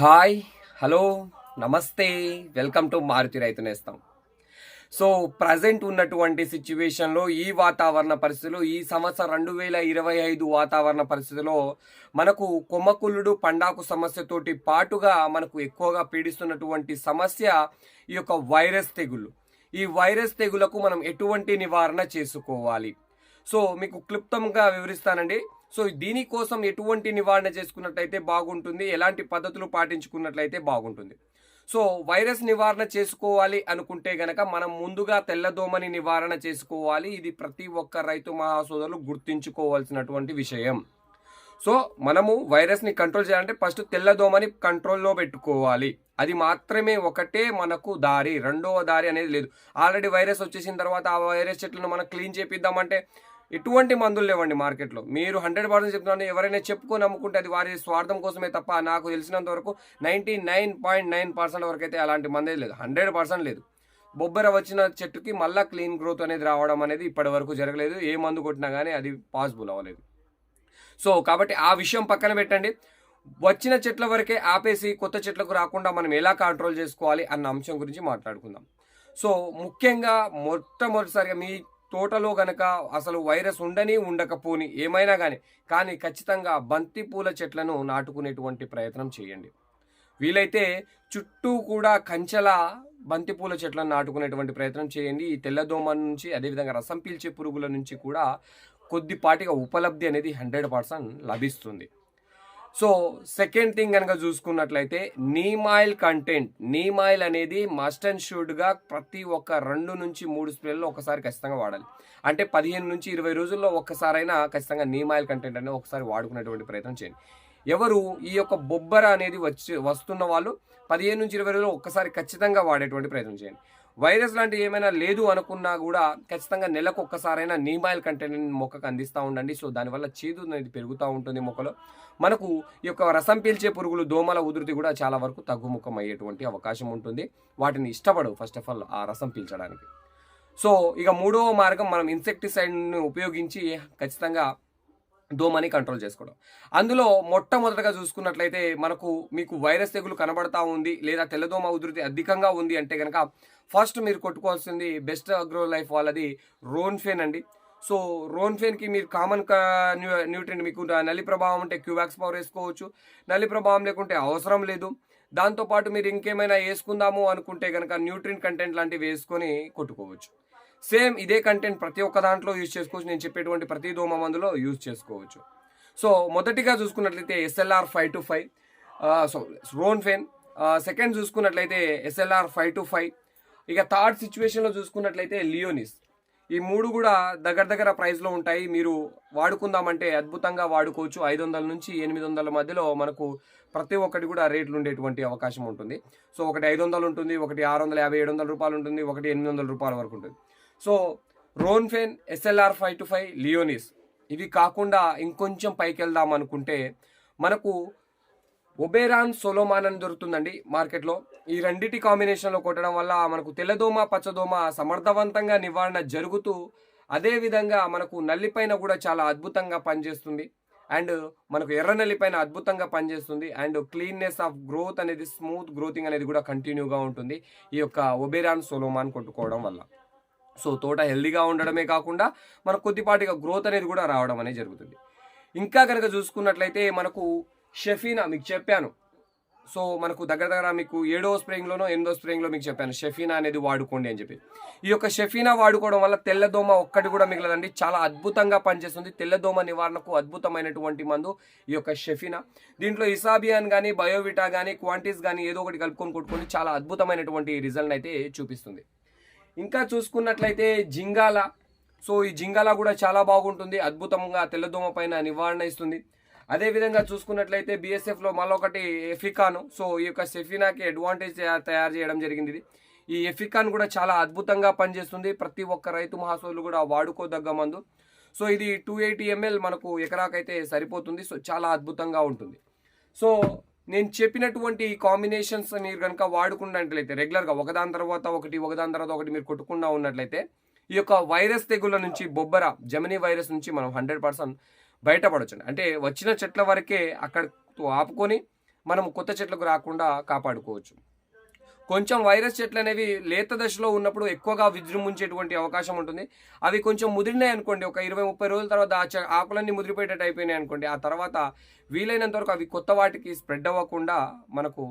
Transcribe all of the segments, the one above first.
Hi hello నమస్తే welcome to Maruti రైతు నేస్తాం. సో ప్రజెంట్ ఉన్నటువంటి సిచ్యువేషన్లో ఈ వాతావరణ పరిస్థితులు ఈ సంవత్సరం రెండు వేల ఇరవై ఐదు వాతావరణ పరిస్థితిలో మనకు కొమ్మకుల్లుడు పండాకు సమస్యతోటి పాటుగా మనకు ఎక్కువగా పీడిస్తున్నటువంటి సమస్య ఈ యొక్క వైరస్ తెగులు ఈ వైరస్ తెగులకు మనం ఎటువంటి నివారణ చేసుకోవాలి? సో మీకు క్లుప్తంగా వివరిస్తానండి. సో దీనికోసం ఎటువంటి నివారణ చేసుకున్నట్లయితే బాగుంటుంది ఎలాంటి పద్ధతులు పాటించుకున్నట్లయితే బాగుంటుంది. సో వైరస్ నివారణ చేసుకోవాలి అనుకుంటే గనక మనం ముందుగా తెల్లదోమని నివారణ చేసుకోవాలి. ఇది ప్రతి ఒక్క రైతు మహాసోదరులు గుర్తించుకోవాల్సినటువంటి విషయం. సో మనము వైరస్ని కంట్రోల్ చేయాలంటే ఫస్ట్ తెల్లదోమని కంట్రోల్లో పెట్టుకోవాలి. అది మాత్రమే ఒకటే మనకు దారి రెండవ దారి అనేది లేదు. ఆల్రెడీ వైరస్ వచ్చేసిన తర్వాత ఆ వైరస్ చెట్లను మనం క్లీన్ చేపిద్దామంటే ఎటువంటి మందులు లేవండి మార్కెట్లో. మీరు హండ్రెడ్ పర్సెంట్ చెప్తున్నాను ఎవరైనా చెప్పుకొని అమ్ముకుంటే అది వారి స్వార్థం కోసమే తప్ప నాకు తెలిసినంత వరకు ninety nine point nine percent వరకు అయితే అలాంటి మందే లేదు. హండ్రెడ్ పర్సెంట్ లేదు. బొబ్బర వచ్చిన చెట్టుకి మళ్ళీ క్లీన్ గ్రోత్ అనేది రావడం అనేది ఇప్పటి వరకు జరగలేదు. ఏ మందు కొట్టినా కానీ అది పాసిబుల్ అవ్వలేదు. సో కాబట్టి ఆ విషయం పక్కన పెట్టండి. వచ్చిన చెట్ల వరకే ఆపేసి కొత్త చెట్లకు రాకుండా మనం ఎలా కంట్రోల్ చేసుకోవాలి అన్న అంశం గురించి మాట్లాడుకుందాం. సో ముఖ్యంగా మొట్టమొదటిసారిగా మీ తోటలో గనక అసలు వైరస్ ఉండని ఉండకపోని ఏమైనా కానీ కానీ ఖచ్చితంగా బంతి పూల చెట్లను నాటుకునేటువంటి ప్రయత్నం చేయండి. వీలైతే చుట్టూ కూడా కంచెల బంతిపూల చెట్లను నాటుకునేటువంటి ప్రయత్నం చేయండి. ఈ తెల్లదోమ నుంచి అదేవిధంగా రసం పీల్చే పురుగుల నుంచి కూడా కొద్దిపాటిగా ఉపలబ్ధి అనేది హండ్రెడ్ పర్సెంట్ లభిస్తుంది. సో సెకండ్ థింగ్ కనుక చూసుకున్నట్లయితే neem oil content neem oil అనేది మస్ట్ అండ్ షుడ్గా ప్రతి ఒక్క రెండు నుంచి మూడు స్ప్రేల్లో ఒకసారి ఖచ్చితంగా వాడాలి. అంటే పదిహేను నుంచి ఇరవై రోజుల్లో ఒక్కసారైనా ఖచ్చితంగా నీమ్ ఆయిల్ కంటెంట్ అనేది ఒకసారి వాడుకునేటువంటి ప్రయత్నం చేయండి. ఎవరు ఈ యొక్క బొబ్బర అనేది వచ్చి వస్తున్న వాళ్ళు పదిహేను నుంచి ఇరవై రోజులు ఒక్కసారి ఖచ్చితంగా వాడేటువంటి ప్రయత్నం చేయండి. వైరస్ లాంటివి ఏమైనా లేదు అనుకున్నా కూడా ఖచ్చితంగా నెలకు ఒక్కసారైనా నీమాయిల్ కంటెంట్ మొక్కకు అందిస్తూ ఉండండి. సో దానివల్ల చేదు అనేది పెరుగుతూ ఉంటుంది మొక్కలో. మనకు ఈ యొక్క రసం పీల్చే పురుగులు దోమల ఉధృతి కూడా చాలా వరకు తగ్గుముఖం అయ్యేటువంటి అవకాశం ఉంటుంది. వాటిని ఇష్టపడవు ఫస్ట్ ఆఫ్ ఆల్ ఆ రసం పీల్చడానికి. సో ఇక మూడవ మార్గం మనం ఇన్సెక్టిసైడ్ని ఉపయోగించి ఖచ్చితంగా దోమని కంట్రోల్ చేసుకోవడం. అందులో మొట్టమొదటగా చూసుకున్నట్లయితే మనకు మీకు వైరస్ తెగులు కనబడతా ఉంది లేదా తెల్లదోమ ఉధృతి అధికంగా ఉంది అంటే కనుక ఫస్ట్ మీరు కొట్టుకోవాల్సింది బెస్ట్ అగ్రో లైఫ్ వాళ్ళది రోన్ఫేన్ అండి. సో రోన్ఫేన్కి మీరు కామన్ న్యూట్రియంట్ మీకు నలి ప్రభావం ఉంటే క్యూవాక్స్ పవర్ వేసుకోవచ్చు. నలి ప్రభావం లేకుంటే అవసరం లేదు. దాంతోపాటు మీరు ఇంకేమైనా వేసుకుందాము అనుకుంటే కనుక న్యూట్రిన్ కంటెంట్ లాంటివి వేసుకొని కొట్టుకోవచ్చు. సేమ్ ఇదే కంటెంట్ ప్రతి ఒక్క దాంట్లో యూజ్ చేసుకోవచ్చు. నేను చెప్పేటువంటి ప్రతి దోమ మందులో యూజ్ చేసుకోవచ్చు. సో మొదటిగా చూసుకున్నట్లయితే SLR five two five so రోన్ ఫెన్ సెకండ్ చూసుకున్నట్లయితే ఎస్ఎల్ఆర్ ఫైవ్ టు ఫైవ్ ఇక థర్డ్ సిచ్యువేషన్లో చూసుకున్నట్లయితే లియోనిస్ ఈ మూడు కూడా దగ్గర దగ్గర ప్రైస్లో ఉంటాయి. మీరు వాడుకుందామంటే అద్భుతంగా వాడుకోవచ్చు. ఐదు వందల నుంచి ఎనిమిది వందల మధ్యలో మనకు ప్రతి ఒక్కటి కూడా రేట్లు ఉండేటువంటి అవకాశం ఉంటుంది. సో ఒకటి ఐదు వందలు ఉంటుంది ఒకటి ఆరు వందల యాభై ఏడు వందల రూపాయలు ఉంటుంది ఒకటి ఎనిమిది వందల రూపాయల వరకు ఉంటుంది. సో రోన్ఫెన్ ఎస్ఎల్ఆర్ ఫైవ్ టు ఫైవ్ లియోనిస్. ఇవి కాకుండా ఇంకొంచెం పైకి వెళ్దాం అనుకుంటే మనకు ఒబేరాన్ సోలోమాన్ అని దొరుకుతుందండి మార్కెట్లో. ఈ రెండిటి కాంబినేషన్లో కొట్టడం వల్ల మనకు తెల్లదోమ పచ్చదోమ సమర్థవంతంగా నివారణ జరుగుతూ అదేవిధంగా మనకు నల్లిపైన కూడా చాలా అద్భుతంగా పనిచేస్తుంది. అండ్ మనకు ఎర్ర నల్లిపైన అద్భుతంగా పనిచేస్తుంది. అండ్ క్లీన్నెస్ ఆఫ్ గ్రోత్ అనేది స్మూత్ గ్రోతింగ్ అనేది కూడా కంటిన్యూగా ఉంటుంది ఈ యొక్క ఒబేరాన్ సోలోమాన్ కొట్టుకోవడం వల్ల. సో తోట హెల్దీగా ఉండడమే కాకుండా మనకు కొద్దిపాటిగా గ్రోత్ అనేది కూడా రావడం అనేది జరుగుతుంది. ఇంకా కనుక చూసుకున్నట్లయితే మనకు షెఫీనా మీకు చెప్పాను. సో మనకు దగ్గర దగ్గర మీకు ఏడో స్ప్రేయింగ్లోనో ఎనిమిదో స్ప్రేయింగ్లో మీకు చెప్పాను షెఫీనా అనేది వాడుకోండి అని చెప్పి. ఈ యొక్క షెఫీనా వాడుకోవడం వల్ల తెల్లదోమ ఒక్కటి కూడా మిగలదండి. చాలా అద్భుతంగా పనిచేస్తుంది. తెల్లదోమ నివారణకు అద్భుతమైనటువంటి మందు ఈ యొక్క షెఫీనా. దీంట్లో ఇసాబియాన్ కానీ బయోవిటా కానీ క్వాంటిస్ కానీ ఏదో ఒకటి కలుపుకొని కొట్టుకొని చాలా అద్భుతమైనటువంటి రిజల్ట్ అయితే చూపిస్తుంది. ఇంకా చూసుకున్నట్లయితే జింగాల. సో ఈ జింగాల కూడా చాలా బాగుంటుంది. అద్భుతంగా తెల్లదోమ పైన నివారణ ఇస్తుంది. అదేవిధంగా చూసుకున్నట్లయితే బీఎస్ఎఫ్లో మళ్ళొకటి ఎఫికాను సో ఈ యొక్క సెఫినాకి అడ్వాంటేజ్ తయారు చేయడం జరిగింది ఇది. ఈ ఎఫికాన్ కూడా చాలా అద్భుతంగా పనిచేస్తుంది. ప్రతి ఒక్క రైతు మహాసోలు కూడా వాడుకోదగ్గ మందు. సో ఇది టూ ఎయిటీ ఎంఎల్ మనకు ఎకరాకైతే సరిపోతుంది. సో చాలా అద్భుతంగా ఉంటుంది. సో నేను చెప్పినటువంటి కాంబినేషన్స్ మీరు కనుక వాడుకున్నట్లయితే రెగ్యులర్గా ఒకదాని తర్వాత ఒకటి ఒకదాని తర్వాత ఒకటి మీరు కొట్టుకుండా ఉన్నట్లయితే ఈ యొక్క వైరస్ తెగుళ్ళ నుంచి బొబ్బర జమినీ వైరస్ నుంచి మనం హండ్రెడ్ పర్సెంట్ బయటపడవచ్చు అంటే వచ్చిన చెట్ల వరకే అక్కడ ఆపుకొని మనం కొత్త చెట్లకు రాకుండా కాపాడుకోవచ్చు. కొంచెం వైరస్ చెట్లు అనేవి లేత దశలో ఉన్నప్పుడు ఎక్కువగా విజృంభించేటువంటి అవకాశం ఉంటుంది. అవి కొంచెం ముదిరినాయి అనుకోండి ఒక ఇరవై ముప్పై రోజుల తర్వాత ఆ ఆకులన్నీ ముదిరిపోయేటట్టు అయిపోయినాయి అనుకోండి ఆ తర్వాత వీలైనంత వరకు అవి కొత్త వాటికి స్ప్రెడ్ అవ్వకుండా మనకు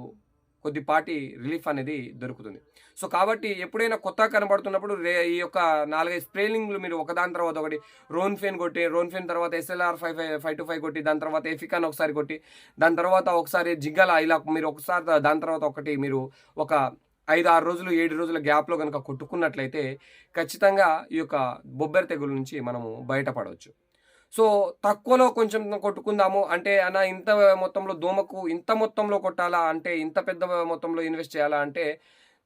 కొద్దిపాటి రిలీఫ్ అనేది దొరుకుతుంది. సో కాబట్టి ఎప్పుడైనా కొత్తగా కనబడుతున్నప్పుడు రే ఈ యొక్క నాలుగైదు స్ప్రేలింగ్లు మీరు ఒకదాని తర్వాత ఒకటి రోన్ఫెన్ కొట్టి రోన్ఫెన్ తర్వాత SLR five five five two five కొట్టి దాని తర్వాత ఎఫికాన్ ఒకసారి కొట్టి దాని తర్వాత ఒకసారి జిగ్గల ఇలా మీరు ఒకసారి దాని తర్వాత ఒకటి మీరు ఒక ఐదు ఆరు రోజులు ఏడు రోజుల గ్యాప్లో కనుక కొట్టుకున్నట్లయితే ఖచ్చితంగా ఈ యొక్క బొబ్బెర తెగుల నుంచి మనము బయటపడవచ్చు. సో తక్కువలో కొంచెం కొట్టుకుందాము. అంటే అన్న ఇంత మొత్తంలో దోమకు ఇంత మొత్తంలో కొట్టాలా? అంటే ఇంత పెద్ద మొత్తంలో ఇన్వెస్ట్ చేయాలా? అంటే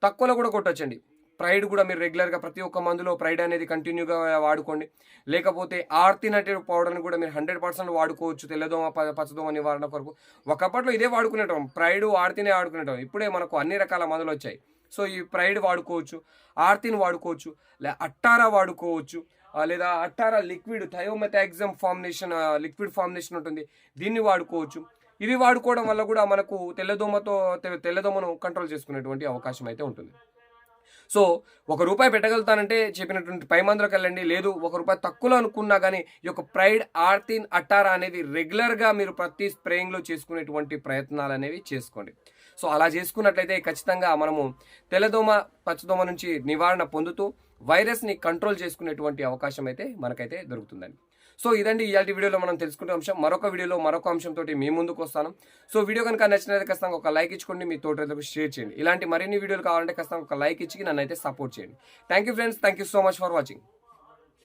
తక్కువలో కూడా కొట్టొచ్చండి. ప్రైడ్ కూడా మీరు రెగ్యులర్గా ప్రతి ఒక్క మందులో ప్రైడ్ అనేది కంటిన్యూగా వాడుకోండి. లేకపోతే ఆర్తినటివ్ పౌడర్ని కూడా మీరు హండ్రెడ్ పర్సెంట్ వాడుకోవచ్చు. తెల్లదోమ పచ్చదోమ నివారణ కొరకు. ఒకప్పట్లో ఇదే వాడుకునేటం ప్రైడ్ ఆర్తినే వాడుకునేటం ఇప్పుడే మనకు అన్ని రకాల మందులు వచ్చాయి. సో ఈ ప్రైడ్ వాడుకోవచ్చు ఆర్తిని వాడుకోవచ్చు లే అట్టారా వాడుకోవచ్చు. లేదా అట్టారా లిక్విడ్ థయోమెథాక్సమ్ ఫార్మినేషన్ లిక్విడ్ ఫార్మినేషన్ ఉంటుంది. దీన్ని వాడుకోవచ్చు. ఇవి వాడుకోవడం వల్ల కూడా మనకు తెల్లదోమతో తె- తెల్లదోమను కంట్రోల్ చేసుకునేటువంటి అవకాశం అయితే ఉంటుంది. సో ఒక రూపాయి పెట్టగలుగుతానంటే చెప్పినటువంటి పై మందులకు వెళ్ళండి. లేదు ఒక రూపాయి తక్కువలో అనుకున్నా కానీ ఈ యొక్క ప్రైడ్ ఆర్తిన్ అట్టారా అనేది రెగ్యులర్గా మీరు ప్రతి స్ప్రేయింగ్లో చేసుకునేటువంటి ప్రయత్నాలు అనేవి చేసుకోండి. సో అలా చేసుకున్నట్లయితే ఖచ్చితంగా మనము తెల్లదోమ పచ్చదోమ నుంచి నివారణ పొందుతూ వైరస్ని కంట్రోల్ చేసుకునేటువంటి అవకాశం అయితే మనకైతే దొరుకుతుందండి. సో ఇదండి ఇలాంటి వీడియోలో మనం తెలుసుకునే అంశం. మరొక వీడియోలో మరొక అంశంతో మీ ముందుకు వస్తాను. సో వీడియో కనుక నచ్చినట్లయితే ఖచ్చితంగా ఒక లైక్ ఇచ్చుకోండి మీ తోటలకు షేర్ చేయండి. ఇలాంటి మరిన్ని వీడియోలు కావాలంటే ఖచ్చితంగా ఒక లైక్ ఇచ్చి నన్ను అయితే సపోర్ట్ చేయండి. Thank you friends thank you so much for watching